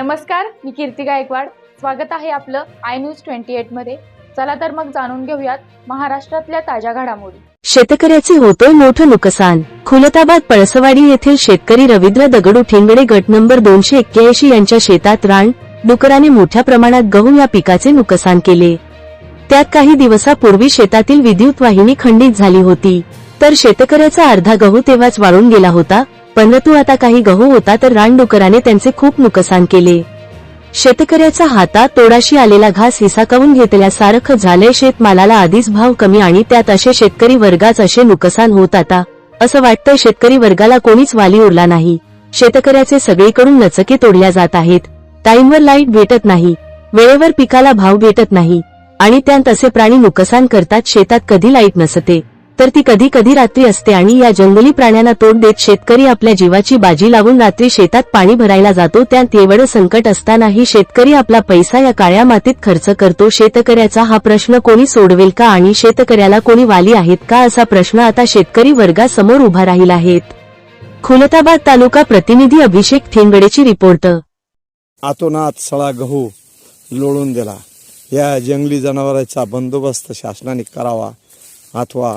नमस्कार मी कीर्ती गायकवाड. स्वागत आहे आपलं आय न्यूज ट्वेंटी एटमध्ये. चला तर मग जाणून घेऊयात महाराष्ट्रातल्या ताज्या घडामोडी. शेतकऱ्याचे होतोय मोठं नुकसान. खुलताबाद पळसवाडी येथील शेतकरी रवींद्र दगडू ठिंगडे गट नंबर दोनशे एक्क्याऐंशी यांच्या शेतात रान डुकराने मोठ्या प्रमाणात गहू या पिकाचे नुकसान केले. त्यात काही दिवसापूर्वी शेतातील विद्युत वाहिनी खंडित झाली होती. तर शेतकऱ्याचा अर्धा गहू तेव्हाच वाळून गेला होता परंतु आता काही गहू होता तर रानडुकराने त्यांचे खूप नुकसान केले. शेतकऱ्याचा हातात तोडाशी आलेला घास हिसाकावून घेतल्यासारखं झालंय शेतमालाला आधीच भाव कमी आणि त्यात असे शेतकरी वर्गाच असे नुकसान होत आता. असं वाटतंय शेतकरी वर्गाला कोणीच वाली उरला नाही. शेतकऱ्याचे सगळीकडून नचके तोडल्या जात आहेत. टाईमवर लाइट भेटत नाही. वेळेवर पिकाला भाव भेटत नाही. आणि त्यात असे प्राणी नुकसान करतात शेतात कधी लाइट नसते. तर ती कधी कधी रात्री असते आणि या जंगली प्राण्यांना तोड देत शेतकरी आपल्या जीवाची बाजी लावून रात्री शेतात पाणी भरायला जातो. त्यात एवढं संकट असतानाही शेतकरी आपला पैसा या काळ्या मातीत खर्च करतो. शेतकऱ्याचा हा प्रश्न कोणी सोडवेल का आणि शेतकऱ्याला कोणी वाली आहेत का असा प्रश्न आता शेतकरी वर्गासमोर उभा राहील आहेत. खुलताबाद तालुका प्रतिनिधी अभिषेक ठेंगडेची रिपोर्ट. आतोनात सळा गहू लोळून दिला या जंगली जनावरांचा बंदोबस्त शासनाने करावा अथवा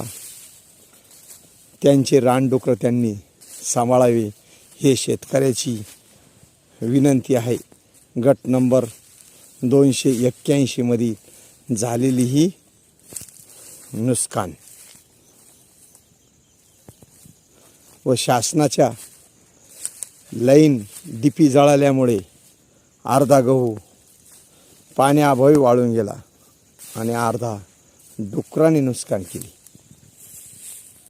त्यांचे रानडुकरं त्यांनी सांभाळावे हे शेतकऱ्याची विनंती आहे. गट नंबर दोनशे एक्क्याऐंशीमध्ये झालेली ही नुकसान. व शासनाच्या लाईन डीपी जळाल्यामुळे अर्धा गहू पाण्याअभावी वाळून गेला आणि अर्धा डुकराने नुकसान केली.